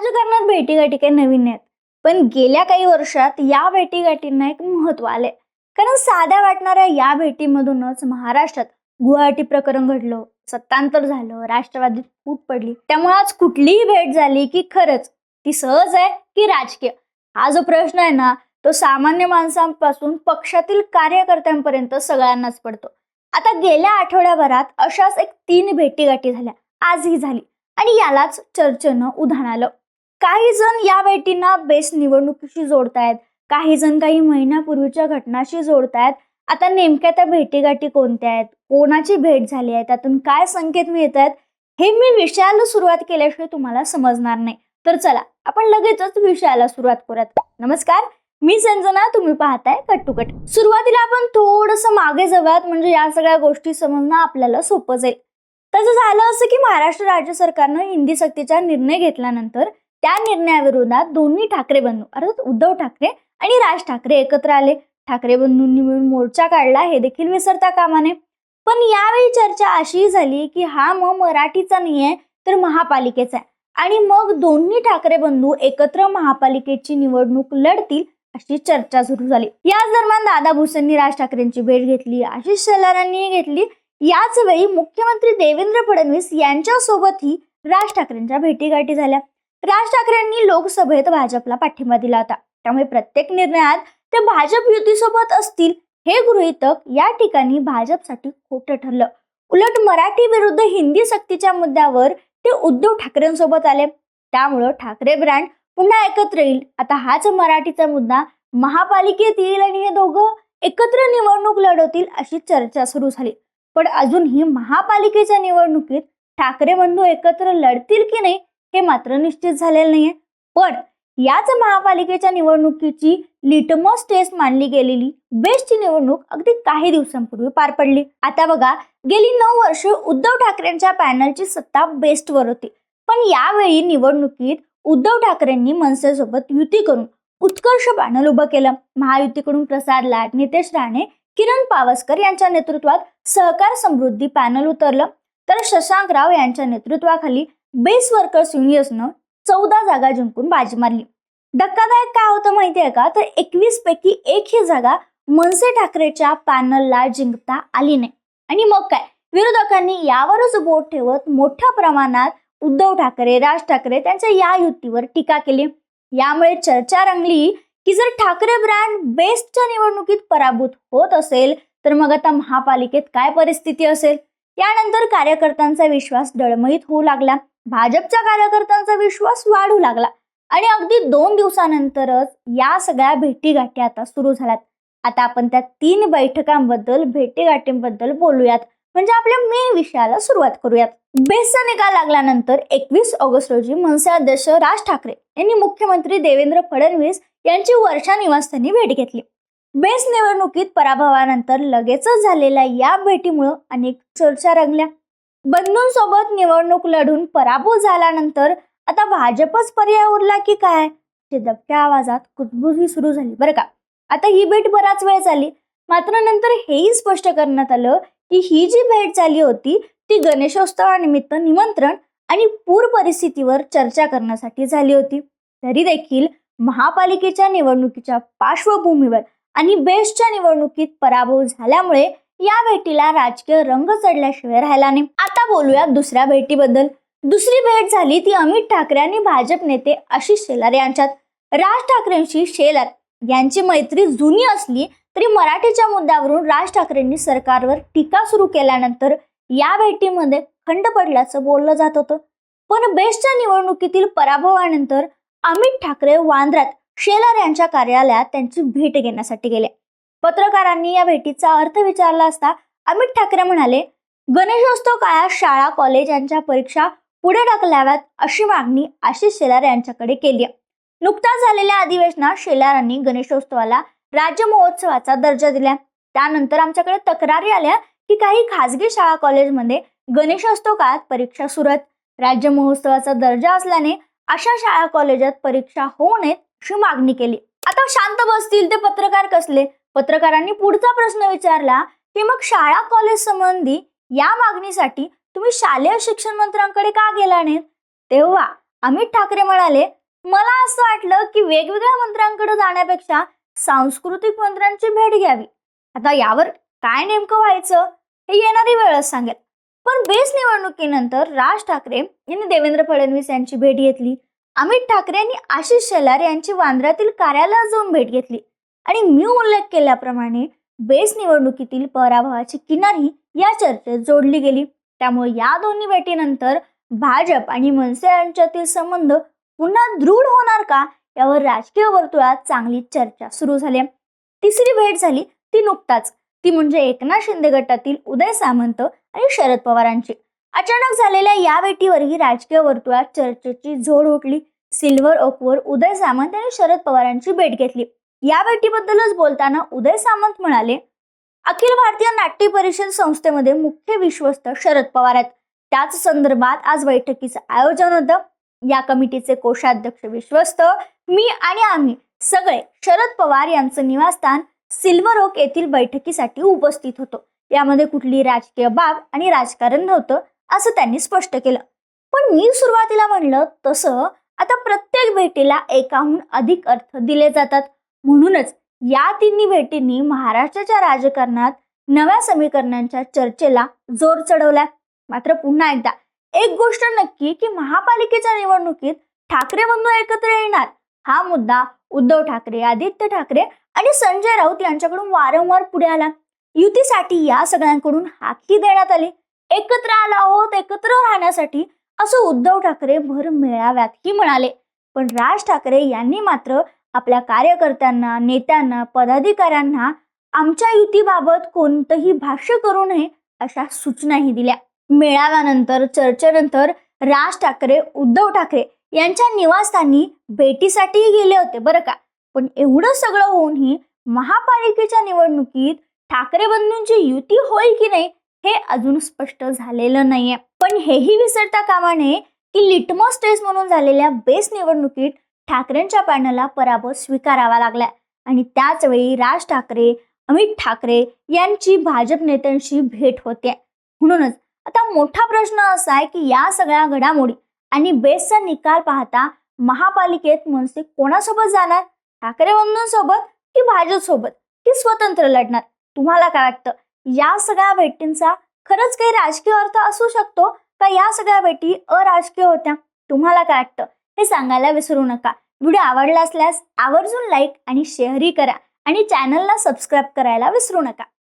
राजकारणात भेटीगाठी काही नवीन नाहीत. पण गेल्या काही वर्षात या भेटीगाठींना एक महत्त्व आले कारण साध्या वाटणाऱ्या या भेटीमधूनच महाराष्ट्रात गुवाहाटी प्रकरण घडलं सत्तांतर झालं राष्ट्रवादीत फूट पडली. त्यामुळे आज कुठलीही भेट झाली की खरंच ती सहज आहे की राजकीय? हा जो प्रश्न आहे ना तो सामान्य माणसांपासून पक्षातील कार्यकर्त्यांपर्यंत सगळ्यांनाच पडतो. आता गेल्या आठवड्याभरात अशाच एक तीन भेटीगाठी झाल्या. आजही झाली. आणि यालाच चर्चेनं उधाण आलं. काही जण या भेटींना बेस्ट निवडणुकीशी जोडतायत. काही जण काही महिन्यापूर्वीच्या घटनाशी जोडतायत. आता नेमक्या त्या भेटीगाठी कोणत्या आहेत? कोणाची भेट झाली आहे? त्यातून काय संकेत मिळत आहेत हे मी विषयाला सुरुवात केल्याशिवाय तुम्हाला समजणार नाही. तर चला आपण लगेचच विषयाला सुरुवात करूयात. नमस्कार मी संजना तुम्ही पाहताय कट टू कट. सुरुवातीला आपण थोडस मागे जाऊयात म्हणजे या सगळ्या गोष्टी समजणं आपल्याला सोपं जाईल. तसं झालं असं की महाराष्ट्र राज्य सरकारनं हिंदी सक्तीचा निर्णय घेतल्यानंतर त्या निर्णयाविरोधात दोन्ही ठाकरे बंधू अर्थात उद्धव ठाकरे आणि राज ठाकरे एकत्र आले. ठाकरे बंधूंनी मिळून मोर्चा काढला हे देखील विसरता कामा नये पण यावेळी चर्चा अशी झाली की हा मग मराठीचा नाहीये तर महापालिकेचा आहे. आणि मग दोन्ही ठाकरे बंधू एकत्र महापालिकेची निवडणूक लढतील अशी चर्चा सुरू झाली. याच दरम्यान दादा भुसेंनी राज ठाकरेंची भेट घेतली आशिष शेलारांनी घेतली. याच वेळी मुख्यमंत्री देवेंद्र फडणवीस यांच्यासोबतही राज ठाकरेंच्या भेटीगाठी झाल्या. राज ठाकरेंनी लोकसभेत भाजपला पाठिंबा दिला होता. त्यामुळे प्रत्येक निर्णयात ते भाजप युतीसोबत असतील हे गृहीतक या ठिकाणी भाजपसाठी खोटं ठरलं. उलट मराठी विरुद्ध हिंदी सक्तीच्या मुद्द्यावर ते उद्धव ठाकरेंसोबत आले. त्यामुळं ठाकरे ब्रँड पुन्हा एकत्र येईल. आता हाच मराठीचा मुद्दा. महापालिकेत येईल आणि हे दोघं एकत्र निवडणूक लढवतील अशी चर्चा सुरू झाली. पण अजूनही महापालिकेच्या निवडणुकीत ठाकरे बंधू एकत्र लढतील की नाही हे मात्र निश्चित झालेलं नाहीये. पण याच महापालिकेच्या निवडणुकीची लिटमॉस टेस्ट मानली गेलेली बेस्टची निवडणूक अगदी काही दिवसांपूर्वी पार पडली. आता बघा गेली नऊ वर्ष उद्धव ठाकरेंच्या पॅनलची सत्ता बेस्टवर होती. पण यावेळी निवडणुकीत उद्धव ठाकरेंनी मनसेसोबत युती करून उत्कर्ष पॅनल उभं केलं. महायुतीकडून प्रसाद लाट नितेश राणे किरण पावसकर यांच्या नेतृत्वात सहकार समृद्धी पॅनल उतरलं. तर शशांक राव यांच्या नेतृत्वाखाली बेस वर्कर्स युनियन्सनं चौदा जागा जिंकून बाजी मारली. धक्कादायक काय होतं माहितीये का? तर एकवीस पैकी एक ही जागा मनसे ठाकरेच्या पॅनलला जिंकता आली नाही. आणि मग काय? विरोधकांनी यावरच बोट ठेवत मोठ्या प्रमाणात उद्धव ठाकरे राज ठाकरे त्यांच्या या युतीवर टीका केली. यामुळे चर्चा रंगली की जर ठाकरे ब्रँड बेस्टच्या निवडणुकीत पराभूत होत असेल तर मग आता महापालिकेत काय परिस्थिती असेल? त्यानंतर कार्यकर्त्यांचा विश्वास डळमळीत होऊ लागला. भाजपच्या कार्यकर्त्यांचा विश्वास वाढू लागला. आणि अगदी दोन दिवसानंतरच या सगळ्या भेटीगाठी आता सुरू झाल्यात. आता आपण त्या तीन बैठकांबद्दल भेटीगाठींबद्दल बोलूयात. म्हणजे आपल्या मेन विषयाला सुरुवात करूयात. बेस्टचा निकाल लागल्यानंतर एकवीस ऑगस्ट रोजी मनसे अध्यक्ष राज ठाकरे यांनी मुख्यमंत्री देवेंद्र फडणवीस यांची वर्षा निवासस्थानी भेट घेतली. बेस निवडणुकीत पराभवानंतर लगेचच झालेल्या या भेटीमुळं अनेक चर्चा रंगल्या. बंधूंसोबत निवडणूक लढून पराभव झाल्यानंतर आता भाजपच पर्याय उरला की काय? ते दबक्या आवाजात कुजबुजी सुरू झाली बरं का. आता ही भेट बराच वेळ झाली. मात्र नंतर हेही स्पष्ट करण्यात आलं की ही जी भेट झाली होती ती गणेशोत्सवानिमित्त निमंत्रण आणि पूर परिस्थितीवर चर्चा करण्यासाठी झाली होती. तरी देखील महापालिकेच्या निवडणुकीच्या पार्श्वभूमीवर आणि बेस्टच्या निवडणुकीत पराभव झाल्यामुळे या भेटीला राजकीय रंग चढल्याशिवाय राहिला नाही. आता बोलूया दुसऱ्या भेटीबद्दल. दुसरी भेट झाली ती अमित ठाकरे आणि भाजप नेते आशिष शेलार यांच्यात. राज ठाकरेंशी शेलार यांची मैत्री जुनी असली तरी मराठीच्या मुद्द्यावरून राज ठाकरेंनी सरकारवर टीका सुरू केल्यानंतर या भेटीमध्ये खंड पडल्याचं बोललं जात होतं. पण बेस्टच्या निवडणुकीतील पराभवानंतर अमित ठाकरे वांद्र्यात शेलार यांच्या कार्यालयात त्यांची भेट घेण्यासाठी गेले. पत्रकारांनी या भेटीचा अर्थ विचारला असता अमित ठाकरे म्हणाले गणेशोत्सव काळात शाळा कॉलेज यांच्या परीक्षा पुढे ढकलाव्यात अशी मागणी आशिष शेलार यांच्याकडे केली नुकताच झालेल्या अधिवेशनात शेलारांनी गणेशोत्सवाला राज्य महोत्सवाचा दर्जा दिला. त्यानंतर आमच्याकडे तक्रारी आल्या की काही खासगी शाळा कॉलेजमध्ये गणेशोत्सव काळात परीक्षा सुरत राज्य महोत्सवाचा दर्जा असल्याने अशा शाळा कॉलेजात परीक्षा होऊ नयेत. अशी मागणी केली. आता शांत बसतील ते पत्रकार कसले? पत्रकारांनी पुढचा प्रश्न विचारला की मग शाळा कॉलेज संबंधी या मागणीसाठी तुम्ही शालेय शिक्षण मंत्र्यांकडे का गेला नाहीत? तेव्हा अमित ठाकरे म्हणाले मला असं वाटलं की वेगवेगळ्या मंत्र्यांकडे जाण्यापेक्षा सांस्कृतिक मंत्र्यांची भेट घ्यावी. आता यावर काय नेमकं व्हायचं हे येणारी वेळच सांगेल. पण बेस निवडणुकीनंतर राज ठाकरे यांनी देवेंद्र फडणवीस यांची भेट घेतली. अमित ठाकरे यांनी आशिष शेलार यांची वांद्र्यातील कार्यालयात जाऊन भेट घेतली. आणि मी उल्लेख केल्याप्रमाणे बेस निवडणुकीतील पराभवाची किनारी या चर्चेत जोडली गेली. त्यामुळे या दोन्ही भेटीनंतर भाजप आणि मनसे यांच्यातील संबंध पुन्हा दृढ होणार का यावर राजकीय वर्तुळात चांगली चर्चा सुरू झाली. तिसरी भेट झाली ती नुकताच. ती म्हणजे एकनाथ शिंदे गटातील उदय सामंत आणि शरद पवारांची. अचानक झालेल्या या भेटीवरही राजकीय वर्तुळात चर्चेची झोड उठली. सिल्वर ओकवर उदय सामंत आणि शरद पवारांची भेट घेतली. या भेटीबद्दलच बोलताना उदय सामंत म्हणाले अखिल भारतीय नाट्य परिषद संस्थेमध्ये मुख्य विश्वस्त शरद पवार आहेत. त्याच संदर्भात आज बैठकीचं आयोजन होतं. या कमिटीचे कोषाध्यक्ष विश्वस्त मी आणि आम्ही सगळे शरद पवार यांचं निवासस्थान सिल्वर ओक येथील बैठकीसाठी उपस्थित होतो. यामध्ये कुठली राजकीय बाब आणि राजकारण नव्हतं. असं त्यांनी स्पष्ट केलं. पण मी सुरुवातीला म्हणलं तसं आता प्रत्येक भेटीला एकाहून अधिक अर्थ दिले जातात. म्हणूनच या तिन्ही भेटींनी महाराष्ट्राच्या राजकारणात नव्या समीकरणांच्या चर्चेला जोर चढवलाय. मात्र पुन्हा एकदा एक गोष्ट नक्की की महापालिकेच्या निवडणुकीत ठाकरे बंधू एकत्र येणार. हा मुद्दा उद्धव ठाकरे आदित्य ठाकरे आणि संजय राऊत यांच्याकडून वारंवार पुढे आला. युतीसाठी या सगळ्यांकडून हाकी देण्यात आली. एकत्र आला आहोत एकत्र राहण्यासाठी असं उद्धव ठाकरे भर मेळाव्यातही म्हणाले. पण राज ठाकरे यांनी मात्र आपल्या कार्यकर्त्यांना नेत्यांना पदाधिकाऱ्यांना आमच्या युतीबाबत कोणतंही भाष्य करू नये अशा सूचनाही दिल्या. मेळाव्यानंतर चर्चेनंतर राज ठाकरे उद्धव ठाकरे यांच्या निवासस्थानी भेटीसाठीही गेले होते बरं का. पण एवढं सगळं होऊनही महापालिकेच्या निवडणुकीत ठाकरे बंधूंची युती होईल की नाही हे अजून स्पष्ट झालेलं नाहीये. पण हेही विसरता कामा नये की लिटमॉस टेस्ट म्हणून झालेल्या बेस निवडणुकीत ठाकरेंच्या पॅनलला पराभव स्वीकारावा लागला आणि त्याच वेळी राज ठाकरे अमित ठाकरे यांची भाजप नेत्यांशी भेट होते. म्हणूनच आता मोठा प्रश्न असा आहे की या सगळ्या घडामोडी आणि बेसचा निकाल पाहता महापालिकेत मनसे कोणासोबत जाणार? ठाकरे बंधूंसोबत की भाजप सोबत की स्वतंत्र लढणार? तुम्हाला काय वाटतं? या सगळ्या भेटींचा खरंच काही राजकीय अर्थ असू शकतो का? या सगळ्या भेटी अराजकीय होत्या. तुम्हाला काय वाटतं? हे सांगायला विसरू नका. व्हिडिओ आवडला असल्यास आवर्जून लाईक आणि शेअरही करा आणि चॅनलला सबस्क्राईब करायला विसरू नका.